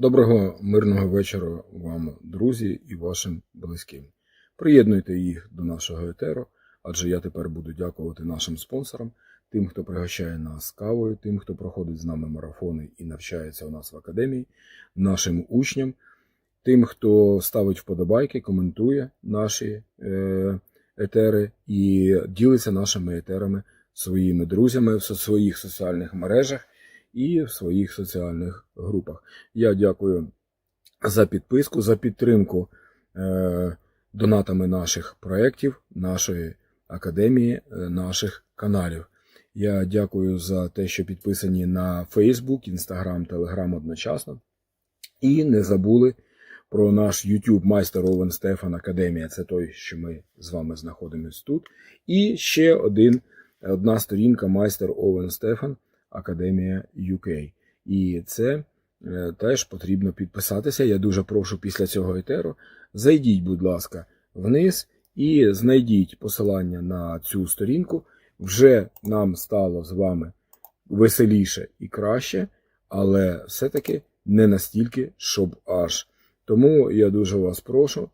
Доброго мирного вечора вам, друзі, і вашим близьким. Приєднуйте їх до нашого етеру, адже я тепер буду дякувати нашим спонсорам, тим, хто пригощає нас кавою, тим, хто проходить з нами марафони і навчається у нас в академії, нашим учням, тим, хто ставить вподобайки, коментує наші е, етери і ділиться нашими етерами своїми друзями в своїх соціальних мережах і в своїх соціальних групах. Я дякую за підписку, за підтримку е, донатами наших проєктів, нашої академії, е, наших каналів. Я дякую за те, що підписані на Facebook, Instagram, Telegram одночасно. І не забули про наш YouTube майстер Овен Стефан Академія. Це той, що ми з вами знаходимось тут. І ще один, одна сторінка майстер Овен Стефан Академія UK. І це е, теж потрібно підписатися. Я дуже прошу після цього етеру. Зайдіть, будь ласка, вниз і знайдіть посилання на цю сторінку. Вже нам стало з вами веселіше і краще, але все-таки не настільки, щоб аж. Тому я дуже вас прошу.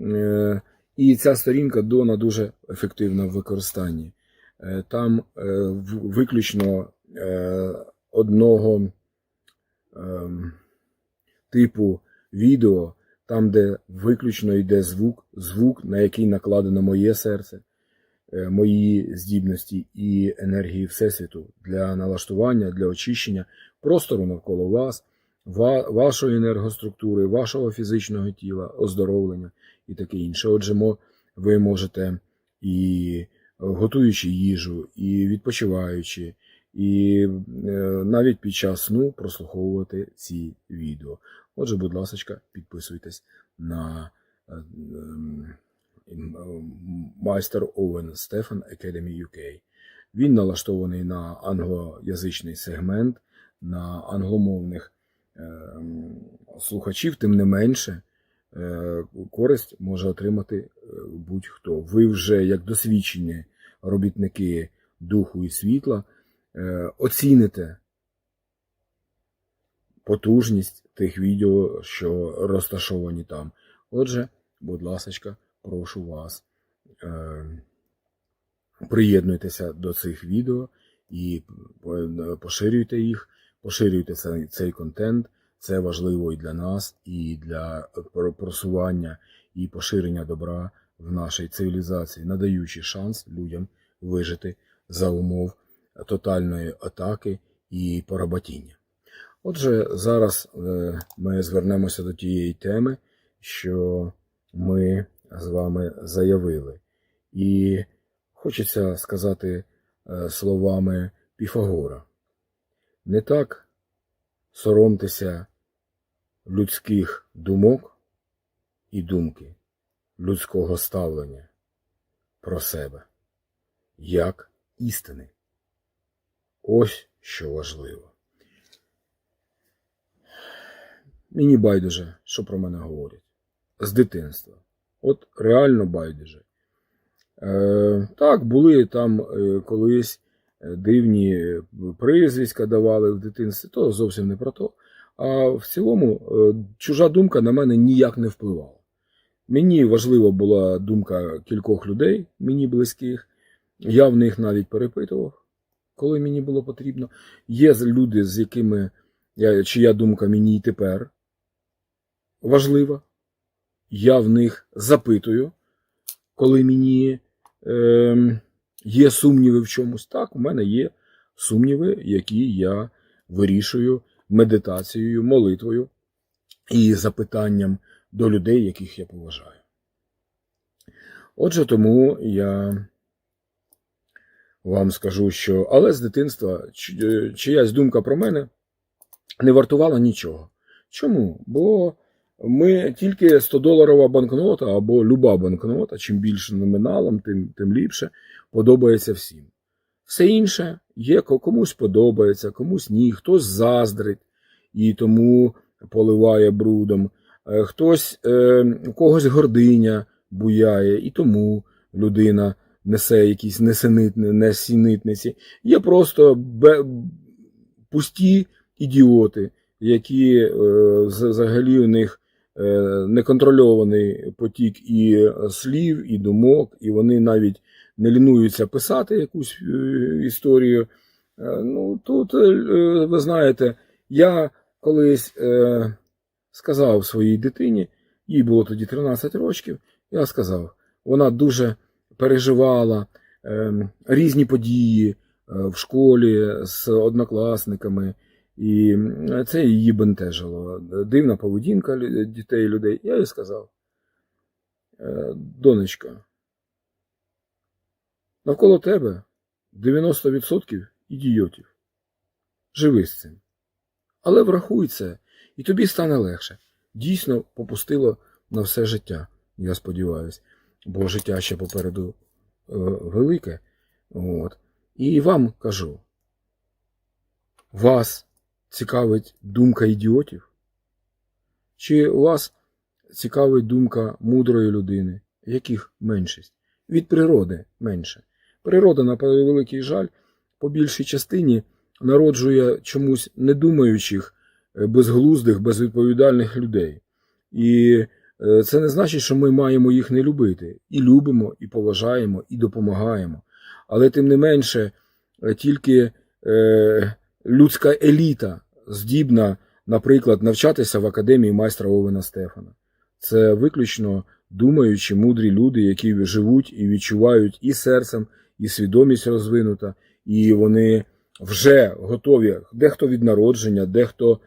Е, І ця сторінка Дона дуже ефективна в використанні. Е, Там виключно одного ем, типу відео, там, де виключно йде звук, звук, на який накладено моє серце, е, мої здібності і енергії Всесвіту для налаштування, для очищення простору навколо вас, вашої енергоструктури, вашого фізичного тіла, оздоровлення і таке інше. Отже, ви можете і готуючи їжу, і відпочиваючи, і е, навіть під час сну прослуховувати ці відео. Отже, будь ласка, підписуйтесь на е, майстер Овен Стефан Academy UK. Він налаштований на англоязичний сегмент, на англомовних ем, слухачів, тим не менше, е, користь може отримати е, будь-хто. Ви вже як досвідчені робітники духу і світла е, оціните потужність тих відео, що розташовані там. Отже, будь ласка, прошу вас, е, приєднуйтеся до цих відео і е, поширюйте їх, поширюйте цей контент. Це важливо і для нас, і для просування і поширення добра в нашій цивілізації, надаючи шанс людям вижити за умов тотальної атаки і поработіння. Отже, зараз е, ми звернемося до тієї теми, що ми з вами заявили. І хочеться сказати е, словами Піфагора. Не так соромтеся людських думок і думки, людського ставлення про себе, як істини. Ось що важливо. Мені байдуже, що про мене говорять. З дитинства. От реально байдуже. Е, так, були там е, колись е, дивні прізвиська давали в дитинстві, то зовсім не про то. А в цілому е, чужа думка на мене ніяк не впливала. Мені важлива була думка кількох людей, мені близьких. Я в них навіть перепитував, коли мені було потрібно. Є люди, з якими я, чия думка мені і тепер важлива. Я в них запитую, коли мені е, є сумніви в чомусь. Так, у мене є сумніви, які я вирішую медитацією, молитвою і запитанням до людей, яких я поважаю. Отже, тому я вам скажу, що але з дитинства е, чиясь думка про мене не вартувала нічого. Чому? Бо ми тільки 100-доларова банкнота або люба банкнота, чим більше номіналом, тим, тим ліпше, подобається всім. Все інше є, комусь подобається, комусь ні, хтось заздрить і тому поливає брудом, Е, хтось, е, у когось гординя буяє, і тому людина несе якісь несенитни, несінитниці. Є просто бе- пусті ідіоти, які е, взагалі у них е, неконтрольований потік і слів, і думок, і вони навіть не лінуються писати якусь е, історію. Е, Ну, тут, е, ви знаєте, я колись е, сказав своїй дитині, їй було тоді 13 років, я сказав, вона дуже переживала е, різні події е, в школі з однокласниками, і це її бентежило. Дивна поведінка дітей людей. Я їй сказав, «Е, донечка, навколо тебе 90% ідіотів. Живи з цим. Але врахуй це, і тобі стане легше. Дійсно попустило на все життя, я сподіваюся, бо життя ще попереду е, велике. От. І вам кажу: вас цікавить думка ідіотів? Чи вас цікавить думка мудрої людини, яких меншість? Від природи менше. Природа, на превеликий жаль, по більшій частині народжує чомусь недумаючих, е, безглуздих, безвідповідальних людей. І це не значить, що ми маємо їх не любити. І любимо, і поважаємо, і допомагаємо. Але тим не менше, е, тільки е, людська еліта здібна, наприклад, навчатися в академії майстра Овена Стефана. Це виключно думаючі, мудрі люди, які живуть і відчувають і серцем, і свідомість розвинута, і вони вже готові. Дехто від народження, дехто е,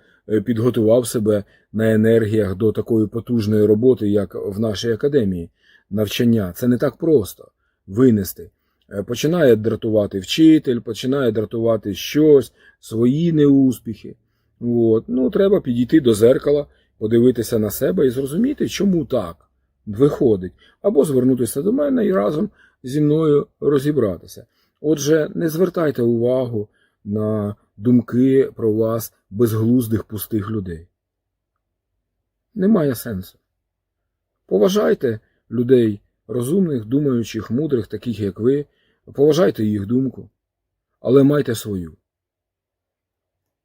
підготував себе на енергіях до такої потужної роботи, як в нашій академії. Навчання це не так просто винести. Е, Починає дратувати вчитель, починає дратувати щось, свої неуспіхи. От. Ну, треба підійти до зеркала, подивитися на себе і зрозуміти, чому так виходить, або звернутися до мене і разом зі мною розібратися. Отже, не звертайте увагу на думки про вас безглуздих пустих людей. Немає сенсу. Поважайте людей розумних, думаючих, мудрих, таких як ви, поважайте їх думку, але майте свою.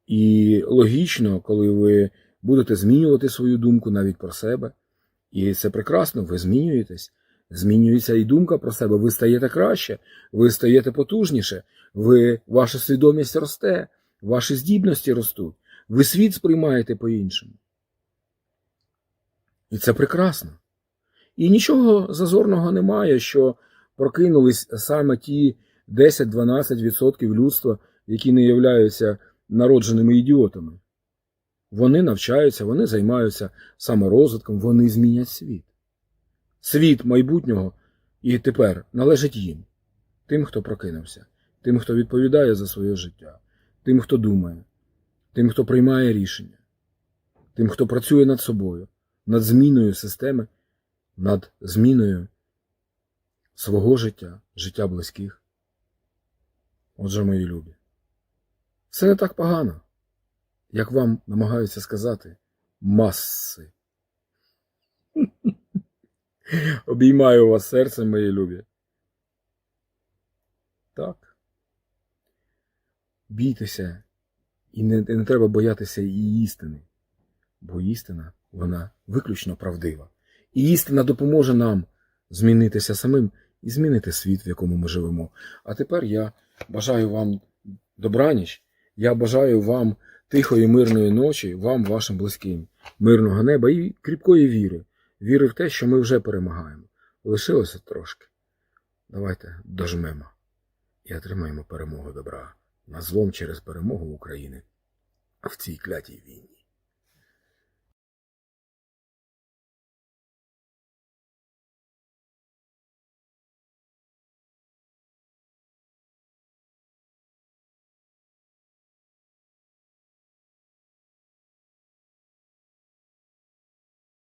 І логічно, коли ви будете змінювати свою думку навіть про себе, і це прекрасно, ви змінюєтесь. Змінюється і думка про себе, ви стаєте краще, ви стаєте потужніше, ви, ваша свідомість росте, ваші здібності ростуть, ви світ сприймаєте по-іншому. І це прекрасно. І нічого зазорного немає, що прокинулись саме ті 10-12% людства, які не являються народженими ідіотами. Вони навчаються, вони займаються саморозвитком, вони змінять світ. Світ майбутнього і тепер належить їм, тим, хто прокинувся, тим, хто відповідає за своє життя, тим, хто думає, тим, хто приймає рішення, тим, хто працює над собою, над зміною системи, над зміною свого життя, життя близьких. Отже, мої любі, все не так погано, як вам намагаються сказати маси. Обіймаю вас серцем, мої любі. Так. Бійтеся, і не, не треба боятися і істини, бо істина, вона виключно правдива. І істина допоможе нам змінитися самим і змінити світ, в якому ми живемо. А тепер я бажаю вам добраніч, я бажаю вам тихої, мирної ночі, вам, вашим близьким, мирного неба і кріпкої віри. Віри в те, що ми вже перемагаємо. Лишилося трошки. Давайте дожмемо і отримаємо перемогу добра над злом через перемогу України в цій клятій війні.